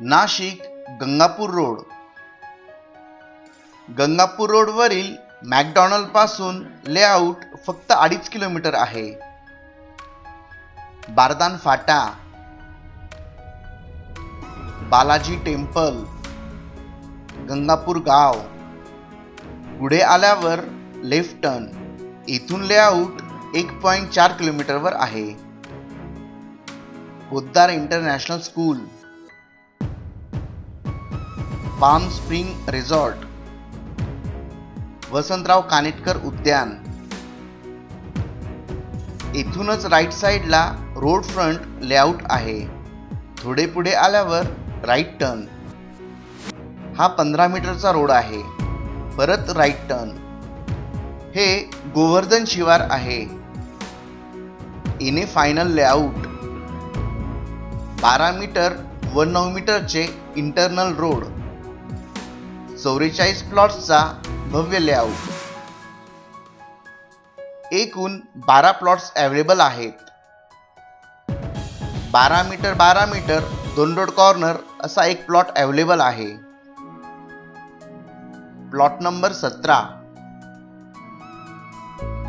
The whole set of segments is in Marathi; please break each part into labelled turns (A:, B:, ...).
A: नाशिक गंगापूर रोड. गंगापूर रोडवरील मॅकडॉनल्डपासून लेआउट फक्त अडीच किलोमीटर आहे. बारदान फाटा. बालाजी टेम्पल. गंगापूर गाव. पुढे आल्यावर लेफ्ट टर्न. इथून लेआउट एक पॉईंट चार किलोमीटरवर आहे. Poddar international school. Palm spring resort Vasantrao Kanetkar उद्यान. इथूनच राईट साईडला रोड फ्रंट लेआउट आहे. थोडे पुढे आल्यावर राईट टर्न हा पंधरा मीटरचा रोड आहे. परत राईट टर्न हे गोवर्धन शिवार आहे. इने फायनल लेआउट बारा मीटर व नऊ मीटरचे इंटरनल रोड चौवेचाळीस प्लॉट्सचा भव्य लेआउट. एकूण बारा प्लॉट्स अवेलेबल आहेत. बारा मीटर बारा मीटर दोन रोड कॉर्नर असा एक प्लॉट अवेलेबल आहे. प्लॉट नंबर सतरा.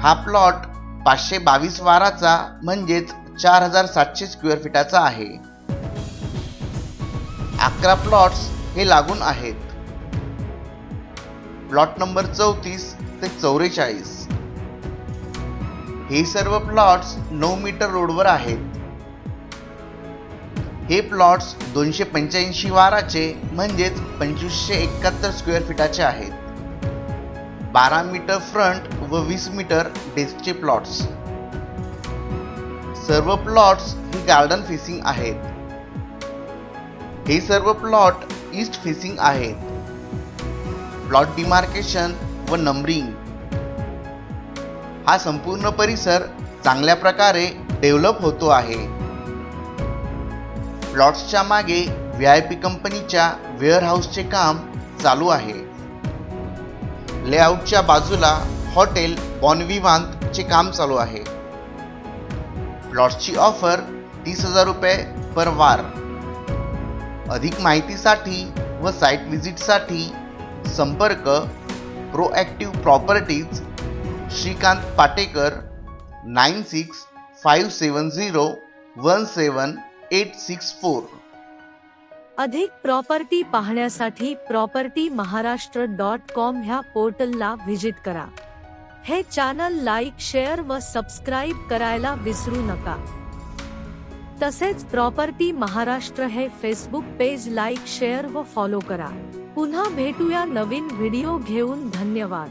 A: हा प्लॉट पाचशे बावीस वाराचा म्हणजेच चार हजार सातशे स्क्वेअर फीटाचा आहे. अकरा प्लॉट्स हे लागून आहेत. प्लॉट नंबर चौतीस ते चौवेचाळीस हे सर्व प्लॉट्स नऊ मीटर रोडवर आहेत. हे प्लॉट्स दोनशे पंच्याऐंशी वाराचे म्हणजेच पंचवीसशे एकाहत्तर स्क्वेअर फीटाचे आहेत. बारा मीटर फ्रंट व वीस मीटर डेस्कचे प्लॉट्स. सर्व प्लॉट्स ही गार्डन फेसिंग आहेत. हे सर्व प्लॉट ईस्ट फेसिंग आहेत. प्लॉट डिमार्केशन व नंबरिंग. हा संपूर्ण परिसर चांगल्या प्रकारे डेव्हलप होतो आहे. प्लॉट्सच्या मागे व्ही आय पी कंपनीच्या वेअरहाऊसचे काम चालू आहे. लेआउटच्या बाजूला हॉटेल बॉनविवांतचे काम चालू आहे. प्लॉट्सची ऑफर तीस हजार रुपये पर वार. अधिक माहितीसाठी व साईट व्हिजिटसाठी संपर्क proactive properties Shrikant Patekar nine six five seven zero one seven eight six four.
B: अधिक प्रॉपर्टी पाहण्यासाठी प्रॉपर्टी महाराष्ट्र डॉट कॉम ह्या पोर्टलला व्हिजिट करा. हे चॅनल लाईक शेअर व सबस्क्राईब करायला विसरू नका. तसेच प्रॉपर्टी महाराष्ट्र हे फेसबुक पेज लाईक शेअर व फॉलो करा. पुन्हा भेटूया नवीन व्हिडिओ घेऊन. धन्यवाद.